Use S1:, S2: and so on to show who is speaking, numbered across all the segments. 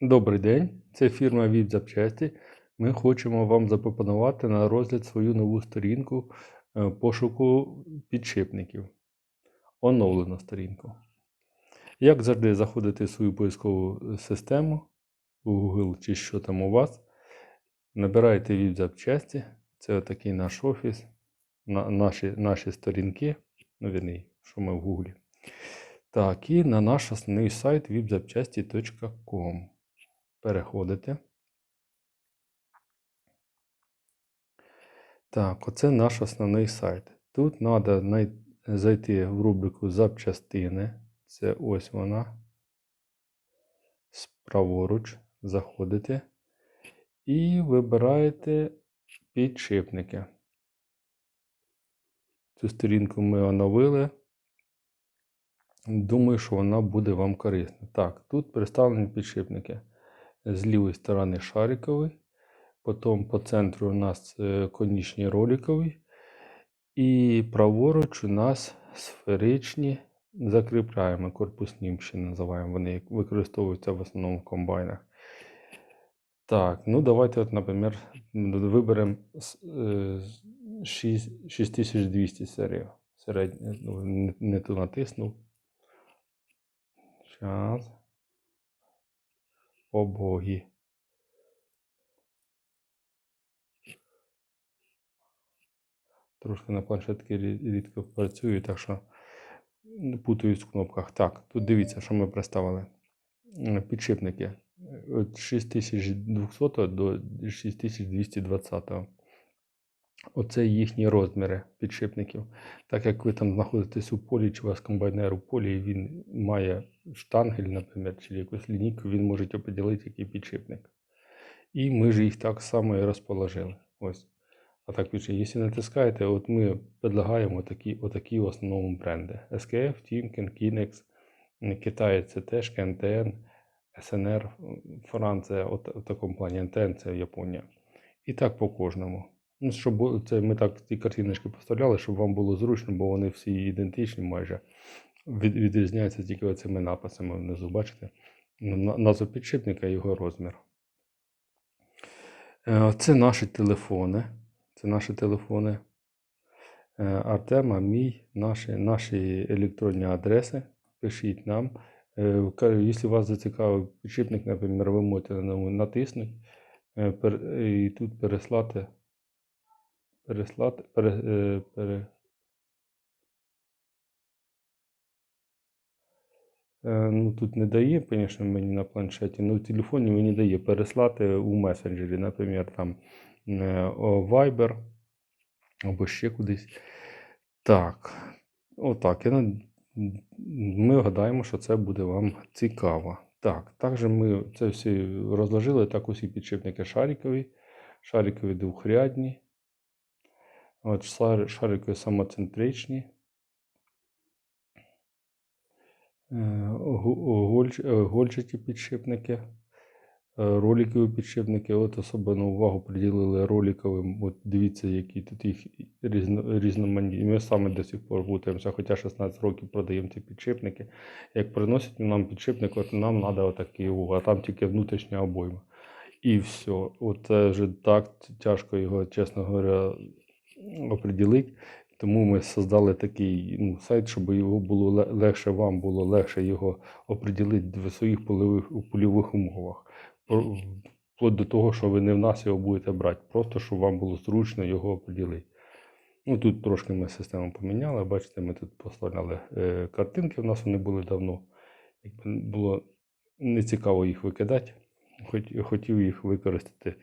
S1: Добрий день, це фірма від запчасті. Ми хочемо вам запропонувати на розгляд свою нову сторінку е, пошуку підшипників. Оновлену сторінку. Як завжди, заходите в свою поискову систему у Google чи що там у вас. Набираєте від запчасті. Це такий наш офіс, на, наші, наші сторінки. Ну, вірний, що ми в Google. Так, і на наш основний сайт webzapчасті.com. Переходите. Так, оце наш основний сайт. Тут треба зайти в рубрику запчастини. Це ось вона. Праворуч заходите і вибираєте підшипники. Цю сторінку ми оновили. Думаю, що вона буде вам корисна. Так, тут представлені підшипники. З лівої сторони шариковий, потім по центру у нас е, конічний роликовий. І праворуч у нас сферичні закріпляємо корпусні, ще називаємо. Вони використовуються в основному в комбайнах. Так, ну давайте, от, наприклад, виберемо е, 6200 серію. Середню, ну, не ту натиснув. Зараз. Обогі. Трошки на планшетки рідко працюю, так що путаюсь в кнопках. Так, тут дивіться, що ми представили. Підшипники. Від 6200 до 6220. Оце їхні розміри підшипників. Так як ви там знаходитесь у полі, чи у вас комбайнер у полі, і він має штангель, наприклад, чи якусь лінійку, він може определити, який підшипник. І ми ж їх так само і розположили. Ось. А так, якщо натискаєте, от ми предлагаємо такі, отакі в основному бренди: SKF, Timken, Kinex, Китай це теж КНТН, СНР, Франція, от в такому плані НТН це Японія. І так по кожному. Ну, щоб це ми так ці картиночки поставляли, щоб вам було зручно, бо вони всі ідентичні майже. Від, відрізняються тільки цими написами внизу, бачите? На- Назва підшипника і його розмір. Е, Це наші телефони. Це наші телефони. Е, Артема, мій, наші, наші електронні адреси. Пишіть нам. Е, Якщо вас зацікавив підшипник, наприклад, ви можете на натиснути і тут переслати. Переслати. Пере, е, пере, Е, Ну, тут не дає, звісно, мені на планшеті, але в телефоні мені дає переслати у месенджері, наприклад, там е, Viber або ще кудись. Так, отак. Ми гадаємо, що це буде вам цікаво. Так, також ми це всі розложили, так усі підшипники шарикові, шарикові двохрядні, от шар- шарикові самоцентричні. Е, е, Гольчаті підшипники, е, роликові підшипники. От особливо увагу приділили роликовим. От дивіться, які тут їх різно, різноманітні. Ми саме до сих пор путаємося, хоча 16 років продаємо ці підшипники. Як приносять нам підшипник, от нам треба отакий, о, а там тільки внутрішня обойма. І все. От це вже так тяжко його, чесно говоря, оприділити. Тому ми создали такий ну, сайт, щоб його було легше вам було легше його оприділити в своїх польових, польових умовах. Вплоть до того, що ви не в нас його будете брати, просто щоб вам було зручно його оприділити. Ну, тут трошки ми систему поміняли. Бачите, ми тут поставляли е, картинки, в нас вони були давно. Якби було нецікаво їх викидати, хоч, хотів їх використати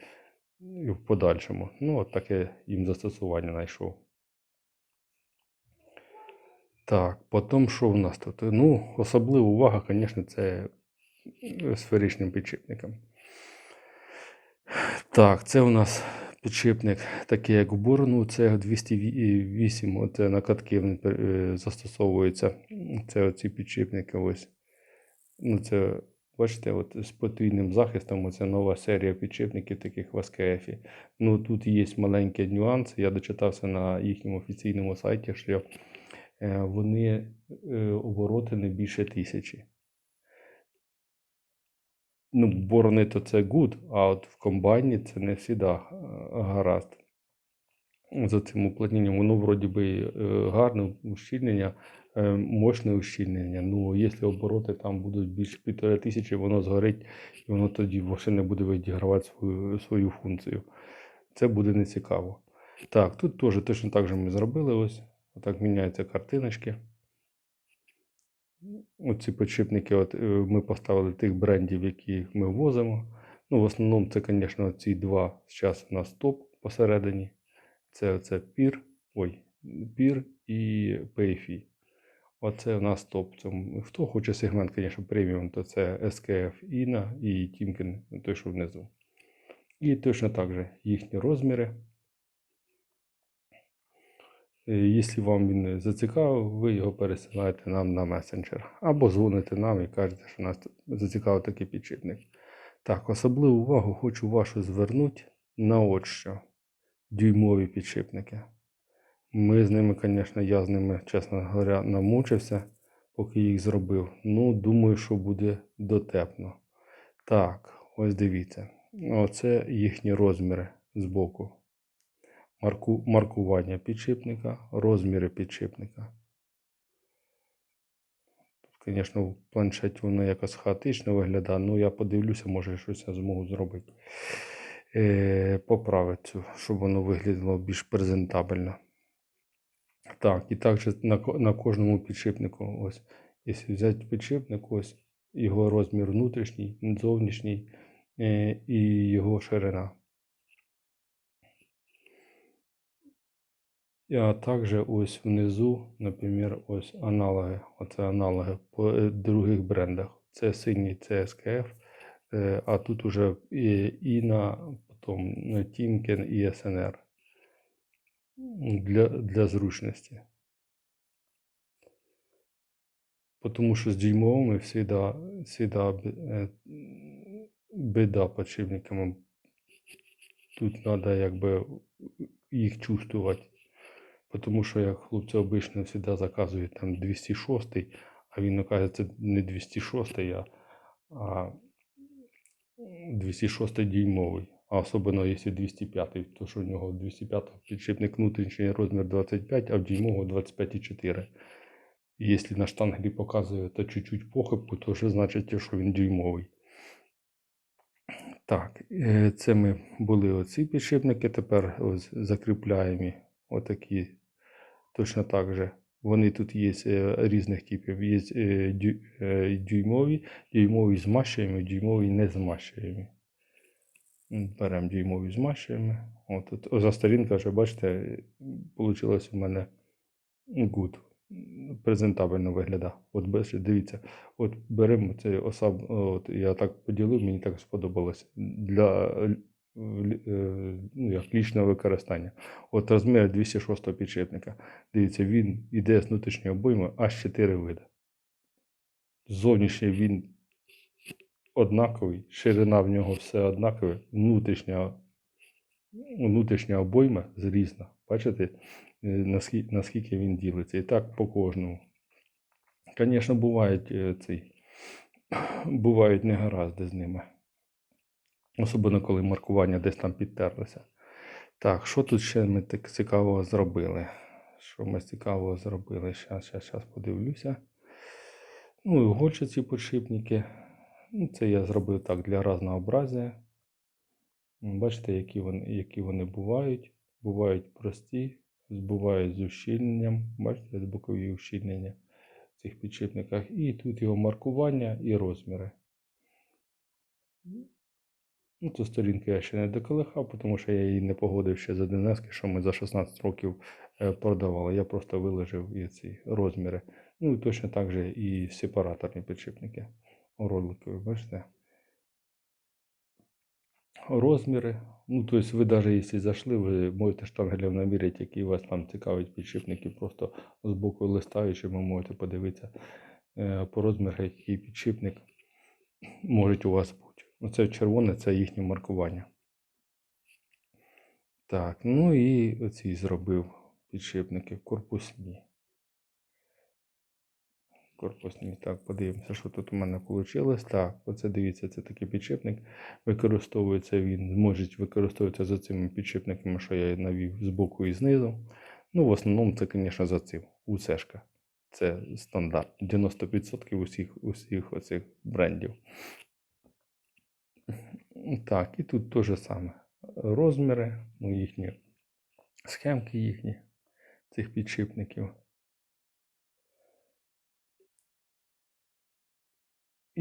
S1: і в подальшому. Ну, от таке їм застосування знайшов. Так, потім що в нас тут? Ну, особлива увага, звісно, це е, сферичним підшипникам. Так, це у нас підшипник, такий як в борону, це 208, оце на катки е, застосовується. Це оці підшипники ось. Ну, це, бачите, от з подвійним захистом, оце нова серія підшипників таких в СКФ. Ну, тут є маленький нюанс. Я дочитався на їхньому офіційному сайті, що е, вони е, обороти не більше тисячі. ну, борони то це good, а от в комбайні це не завжди гаразд. За цим уплотненням, воно вроді би е, гарне ущільнення, е, мощне ущільнення. Ну, якщо обороти там будуть більше півтори тисячі, воно згорить, і воно тоді вже не буде відігравати свою, свою функцію. Це буде нецікаво. Так, тут теж точно так же ми зробили ось. Отак міняються картиночки. Оці підшипники от, е, ми поставили тих брендів, які ми возимо. Ну, в основному це, звісно, ці два зараз у нас топ посередині. Це оце пір, ой, пір і PFI. Оце у нас топ. Це, хто хоче сегмент, звісно, преміум, то це SKF Іна і Тімкен, той, що внизу. І точно так же їхні розміри. Е, Якщо вам він зацікавив, ви його пересилаєте нам на месенджер. Або дзвоните нам і кажете, що нас зацікавив такий підшипник. Так, особливу увагу хочу вашу звернути на от що. Дюймові підшипники. Ми з ними, звісно, я з ними, чесно говоря, намучився, поки їх зробив. Ну, думаю, що буде дотепно. Так, ось дивіться. Оце їхні розміри збоку. Марку, маркування підшипника, розміри підшипника. Звісно, в планшеті воно якось хаотично виглядає, ну я подивлюся, може щось я зможу зробити. Е, поправити цю, щоб воно виглядало більш презентабельно. Так, і також на, на кожному підшипнику, ось, якщо взяти підшипник, ось його розмір внутрішній, зовнішній е, і його ширина. А також ось внизу, наприклад, ось аналоги. Оце аналоги по е, других брендах. Це синій це SKF, е, а тут уже і, Іна, потім Тімкен і СНР для, для зручності. Тому що з дюймовими всегда б- е, біда підшипниками. Тут треба якби їх чувствувати. Тому що як хлопці обично завжди заказують там 206, а він оказується не 206, а, а 206 дюймовий. А особливо якщо 205, то що у нього 205 підшипник внутрішній розмір 25, а в дюймового 25,4. І якщо на штангелі показує то чуть-чуть похибку, то вже значить, що він дюймовий. Так, е, це ми були оці підшипники, тепер ось закріпляємо отакі точно так же. Вони тут є е, різних типів. Є е, дю- дюймові, дюймові змащуємо, дюймові не змащуємо. М, Беремо дюймові змащуємо. От, тут за сторінка вже бачите, вийшло у мене good. Презентабельно виглядає. От бачите, дивіться, от беремо цей осаб, от я так поділив, мені так сподобалось для е, ну, як лічного використання. От розмір 206 підшипника. Дивіться, він іде з внутрішньої обойми аж 4 види. Зовнішній він однаковий, ширина в нього все однакове, внутрішня, внутрішня обойма зрізна. Бачите, е, наскільки, наскільки він ділиться. І так по кожному. Звісно, бувають е, цей, бувають негаразди з ними. Особливо, коли маркування десь там підтерлося. Так, що тут ще ми так цікавого зробили? Що ми цікавого зробили? Щас, щас, щас подивлюся. Ну, і гольчаці підшипники. Ну, це я зробив так для разнообразия. М, Бачите, які вони, які вони бувають. Бувають прості, бувають з ущільненням. Бачите, з бокові ущільнення в цих підшипниках. І тут його маркування і розміри. Ну, цю сторінку я ще не доколихав, тому що я її не погодив ще з 11, що ми за 16 років е, продавали. Я просто виложив і ці розміри. Ну і точно так же і сепараторні підшипники. Роликові, бачите? Розміри. Ну, тобто ви навіть якщо зайшли, ви можете штангелем наміряти, які вас там цікавить підшипники, просто з боку листаючи, ви можете подивитися е, по розміру, який підшипник може у вас бути. Оце червоне це їхнє маркування. Так, ну і оці зробив підшипники корпусні. Корпусні. Так, подивимося, що тут у мене вийшло. Так, оце дивіться, це такий підшипник. Використовується він, може використовуватися за цими підшипниками, що я навів з боку і знизу. Ну, в основному це, звісно, за цим. УЦшка. Це стандарт. 90% усіх, усіх оцих брендів. Так, і тут те саме. Розміри, ну, їхні схемки їхні, цих підшипників.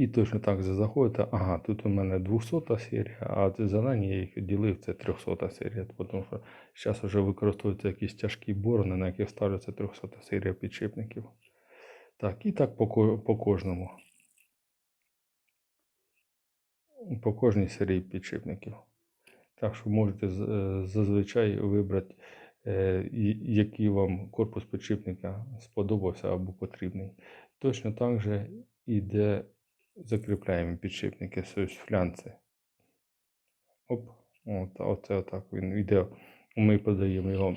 S1: І точно так же заходите. Ага, тут у мене 200 серія, а це зелені я їх відділив, це 300 серія. Тому що зараз вже використовуються якісь тяжкі борони, на які ставляться 300 серія підшипників. Так, і так по, по кожному. По кожній серії підшипників. Так що можете е, зазвичай вибрати, е, який вам корпус підшипника сподобався або потрібний. Точно так же іде закріпляємо підшипники, ось флянці. Оп, от, оце отак він йде. Ми подаємо його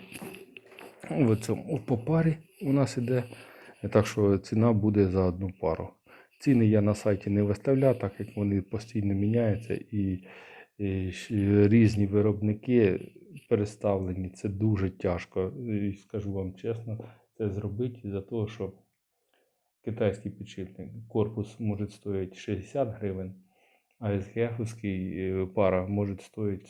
S1: в цьому по парі у нас іде. Так що ціна буде за одну пару. Ціни я на сайті не виставляю, так як вони постійно міняються і, і різні виробники переставлені. Це дуже тяжко. І скажу вам чесно, це зробити за того, що китайський підшипник корпус може стоїти 60 гривень, а СГФовський е, пара може стоїти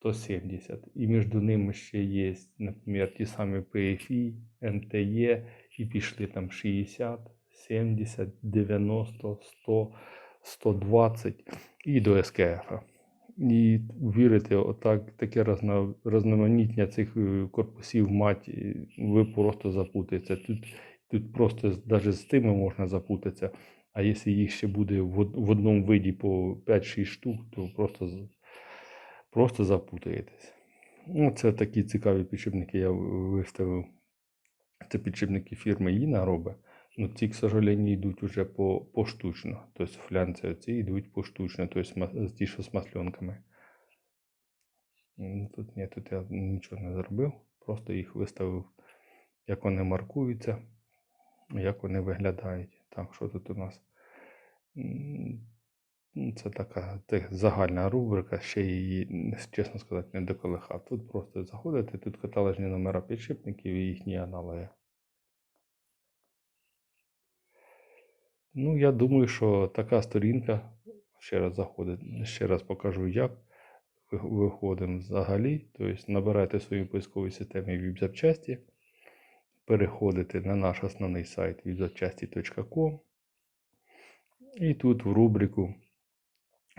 S1: 170. І між ними ще є, наприклад, ті самі PFI, NTE, і пішли там 60, 70, 90, 100, 120 і до СКФ. І вірите, отак, таке розна, розноманіття цих е, корпусів мать, е, ви просто запутаєтеся. Тут, тут просто навіть з тими можна запутатися. А якщо їх ще буде в, одному виді по 5-6 штук, то просто, просто запутаєтесь. Ну, це такі цікаві підшипники я виставив. Це підшипники фірми Іна робить. Ну, ці, к сожалению, йдуть уже по, поштучно. Тобто флянці ці йдуть поштучно, тобто ті, що з масленками. Тут ні, тут я нічого не зробив. Просто їх виставив, як вони маркуються, як вони виглядають. Так, що тут у нас? Ну, Це така те- загальна рубрика, ще її, чесно сказати, не доколихав. Тут просто заходите, тут каталожні номера підшипників і їхні аналоги. Ну, я думаю, що така сторінка, ще раз заходить, ще раз покажу, як виходимо взагалі. Тобто набирайте в своїй поисковій системі віп-запчасті, переходите на наш основний сайт vipzapчасті.com і тут в рубрику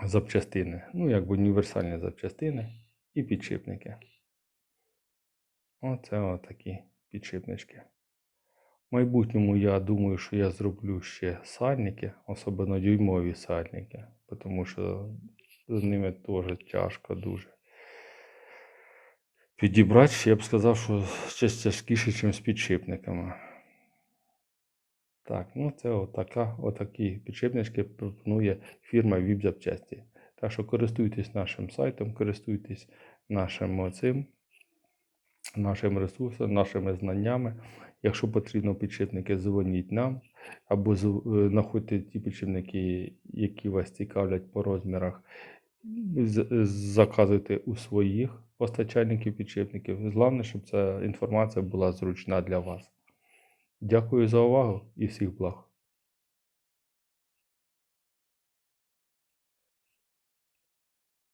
S1: запчастини, ну, якби універсальні запчастини і підшипники. Оце отакі підшипнички. В майбутньому я думаю, що я зроблю ще сальники, особливо дюймові сальники, тому що з ними теж тяжко дуже. Підібрати, я б сказав, що ще тяжкіше, ніж з підшипниками. Так, ну це отака, отакі підшипнички пропонує фірма VIP запчасті. Так що користуйтесь нашим сайтом, користуйтесь нашим оцим, нашим ресурсом, нашими знаннями. Якщо потрібно підшипники, дзвоніть нам або е, знаходьте ті підшипники, які вас цікавлять по розмірах. Заказуйте у своїх постачальників підшипників. Головне, щоб ця інформація була зручна для вас. Дякую за увагу і всіх благ.